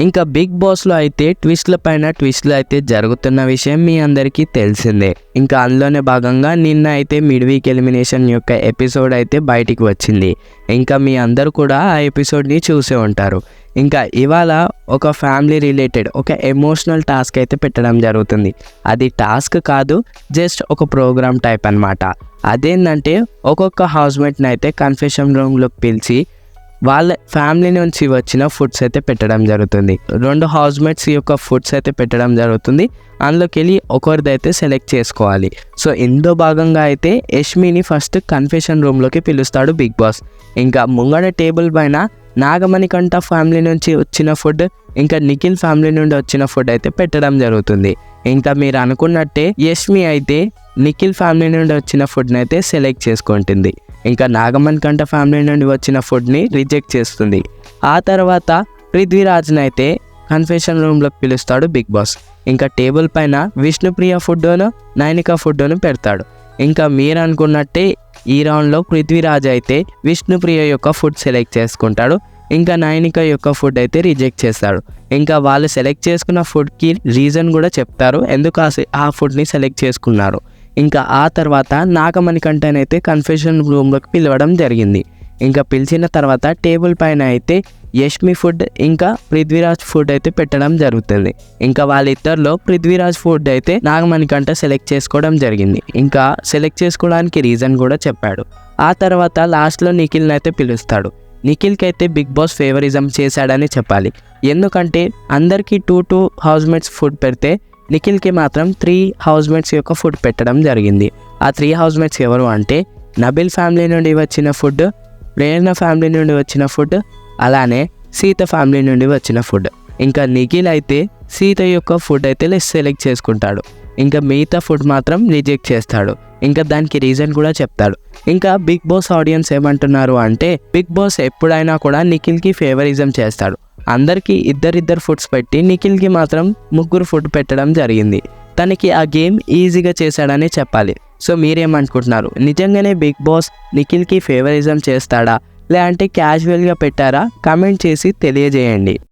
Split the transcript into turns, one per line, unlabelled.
ఇంకా బిగ్ బాస్లో అయితే ట్విస్ట్ల పైన ట్విస్ట్లు అయితే జరుగుతున్న విషయం మీ అందరికీ తెలిసిందే. ఇంకా అందులోనే భాగంగా నిన్న అయితే మిడ్ వీక్ ఎలిమినేషన్ యొక్క ఎపిసోడ్ అయితే బయటికి వచ్చింది. ఇంకా మీ అందరు కూడా ఆ ఎపిసోడ్ని చూసే ఉంటారు. ఇంకా ఇవాళ ఒక ఫ్యామిలీ రిలేటెడ్ ఒక ఎమోషనల్ టాస్క్ అయితే పెట్టడం జరుగుతుంది. అది టాస్క్ కాదు జస్ట్ ఒక ప్రోగ్రామ్ టైప్ అనమాట అదేంటంటే ఒక్కొక్క హౌస్మేట్ని అయితే కన్ఫెషన్ రూమ్లోకి పిలిచి వాళ్ళ ఫ్యామిలీ నుంచి వచ్చిన ఫుడ్స్ అయితే పెట్టడం జరుగుతుంది. రెండు హౌస్మేట్స్ యొక్క ఫుడ్స్ అయితే పెట్టడం జరుగుతుంది. అందులోకి వెళ్ళి ఒకరిదైతే సెలెక్ట్ చేసుకోవాలి. సో ఇందులో భాగంగా అయితే యష్మిని ఫస్ట్ కన్ఫెషన్ రూమ్లోకి పిలుస్తాడు బిగ్ బాస్. ఇంకా ముంగడ టేబుల్ పైన నాగమణికంఠ ఫ్యామిలీ నుంచి వచ్చిన ఫుడ్ ఇంకా నిఖిల్ ఫ్యామిలీ నుండి వచ్చిన ఫుడ్ అయితే పెట్టడం జరుగుతుంది. ఇంకా మీరు అనుకున్నట్టే యష్మి అయితే నిఖిల్ ఫ్యామిలీ నుండి వచ్చిన ఫుడ్ని అయితే సెలెక్ట్ చేసుకుంటుంది. ఇంకా నాగమన్ కంట ఫ్యామిలీ నుండి వచ్చిన ఫుడ్ని రిజెక్ట్ చేస్తుంది. ఆ తర్వాత పృథ్వీరాజ్ని అయితే కన్ఫెషన్ రూమ్లోకి పిలుస్తాడు బిగ్ బాస్. ఇంకా టేబుల్ పైన విష్ణుప్రియ ఫుడ్డును నైనిక ఫుడ్డును పెడతాడు. ఇంకా మీరు అనుకున్నట్టే ఈ రౌండ్లో పృథ్వీరాజ్ అయితే విష్ణుప్రియ యొక్క ఫుడ్ సెలెక్ట్ చేసుకుంటాడు. ఇంకా నైనిక యొక్క ఫుడ్ అయితే రిజెక్ట్ చేస్తాడు. ఇంకా వాళ్ళు సెలెక్ట్ చేసుకున్న ఫుడ్కి రీజన్ కూడా చెప్తారు. ఎందుకు ఆ ఆ ఫుడ్ని సెలెక్ట్ చేసుకున్నారు? ఇంకా ఆ తర్వాత నాగమణి కంటనైతే కన్ఫెషన్ రూమ్లోకి పిలవడం జరిగింది. ఇంకా పిలిచిన తర్వాత టేబుల్ పైన అయితే యష్మి ఫుడ్ ఇంకా పృథ్వీరాజ్ ఫుడ్ అయితే పెట్టడం జరుగుతుంది. ఇంకా వాళ్ళిద్దరిలో పృథ్వీరాజ్ ఫుడ్ అయితే నాగమణి కంట సెలెక్ట్ చేసుకోవడం జరిగింది. ఇంకా సెలెక్ట్ చేసుకోవడానికి రీజన్ కూడా చెప్పాడు. ఆ తర్వాత లాస్ట్లో నిఖిల్ని అయితే పిలుస్తాడు. నిఖిల్కి అయితే బిగ్ బాస్ ఫేవరిజం చేశాడని చెప్పాలి. ఎందుకంటే అందరికీ టూ టూ హౌస్మేట్స్ ఫుడ్ పెడితే నిఖిల్కి మాత్రం త్రీ హౌస్మేట్స్ యొక్క ఫుడ్ పెట్టడం జరిగింది. ఆ త్రీ హౌస్మేట్స్ ఎవరు అంటే నబిల్ ఫ్యామిలీ నుండి వచ్చిన ఫుడ్ ప్రేరణ ఫ్యామిలీ నుండి వచ్చిన ఫుడ్ అలానే సీత ఫ్యామిలీ నుండి వచ్చిన ఫుడ్ ఇంకా నిఖిల్ అయితే సీత యొక్క ఫుడ్ అయితే సెలెక్ట్ చేసుకుంటాడు. ఇంకా మిగతా ఫుడ్ మాత్రం రిజెక్ట్ చేస్తాడు. ఇంకా దానికి రీజన్ కూడా చెప్తాడు. ఇంకా బిగ్ బాస్ ఆడియన్స్ ఏమంటున్నారు అంటే బిగ్ బాస్ ఎప్పుడైనా కూడా నిఖిల్కి ఫేవరిజం చేస్తాడు. అందరికీ ఇద్దరిద్దరు ఫుడ్స్ పెట్టి నిఖిల్కి మాత్రం ముగ్గురు ఫుడ్ పెట్టడం జరిగింది. తనకి ఆ గేమ్ ఈజీగా చేశాడని చెప్పాలి. సో మీరేమనుకుంటున్నారు? నిజంగానే బిగ్ బాస్ నిఖిల్కి ఫేవరిజం చేస్తాడా? లేదంటే క్యాజువల్గా పెట్టారా? కమెంట్ చేసి తెలియజేయండి.